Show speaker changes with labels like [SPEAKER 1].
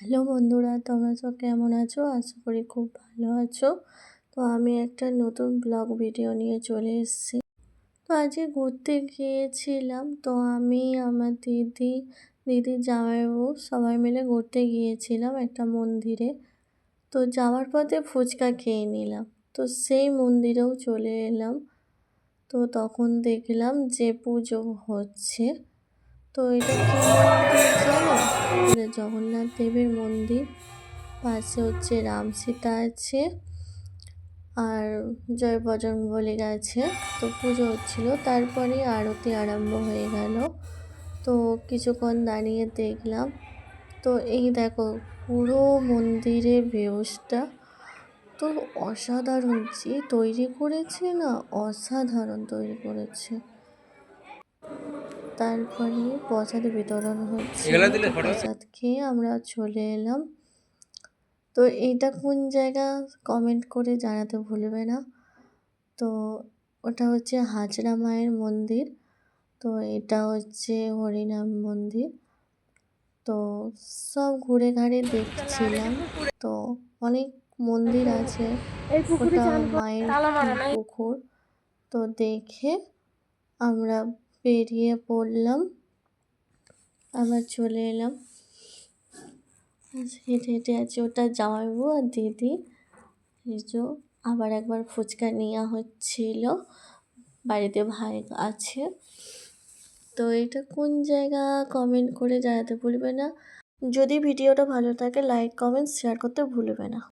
[SPEAKER 1] Hello বন্ধুরা, তোমরা সব কেমন আছো? আশা করি খুব ভালো আছো। তো আমি একটা নতুন ব্লগ ভিডিও নিয়ে চলে এসেছি। তো আজকে ঘুরতে গিয়েছিলাম। তো আমি, আমার দিদি দিদি জামাইবাবু সবাই মিলে ঘুরতে গিয়েছিলাম একটা মন্দিরে। তো যাওয়ার পথে ফুচকা খেয়ে নিলাম। তো সেই মন্দিরেও চলে এলাম। তো তখন দেখলাম যে পুজো হচ্ছে। তো এটা কি মন্দির? জগন্নাথ দেবের মন্দির। পাশে হচ্ছে রাম সীতা আছে। আর জয় বজরং বলে গেছে। তো পুজো হচ্ছিল। তারপরে আরতি আরম্ভ হয়ে গেল। তো কিছুক্ষণ দাঁড়িয়ে দেখলাম। তো এই দেখো, পুরো মন্দিরের ব্যবস্থা তো অসাধারণ। যে তৈরি করেছে না, অসাধারণ তৈরি করেছে। তারপরে প্রসাদ বিতরণ হচ্ছে। প্রসাদ খেয়ে আমরা চলে এলাম। তো এইটা কোন জায়গা কমেন্ট করে জানাতে ভুলবে না। তো ওটা হচ্ছে হাজরা মায়ের মন্দির। তো এটা হচ্ছে হরিনাম মন্দির। তো সব ঘুরে ঘাড়ে দেখছিলাম। তো অনেক মন্দির আছে। ওটা মায়ের পুকুর। তো দেখে আমরা বেরিয়ে পড়লাম। আবার চলে এলাম। হেঁটে হেঁটে আছে ওটা জামাইবু আর দিদি। এই আবার একবার ফুচকা নেওয়া হচ্ছিল। বাড়িতে ভাই আছে। তো এটা কোন জায়গা কমেন্ট করে জানাতে ভুলবে না। যদি ভিডিওটা ভালো থাকে লাইক কমেন্ট শেয়ার করতে ভুলবে না।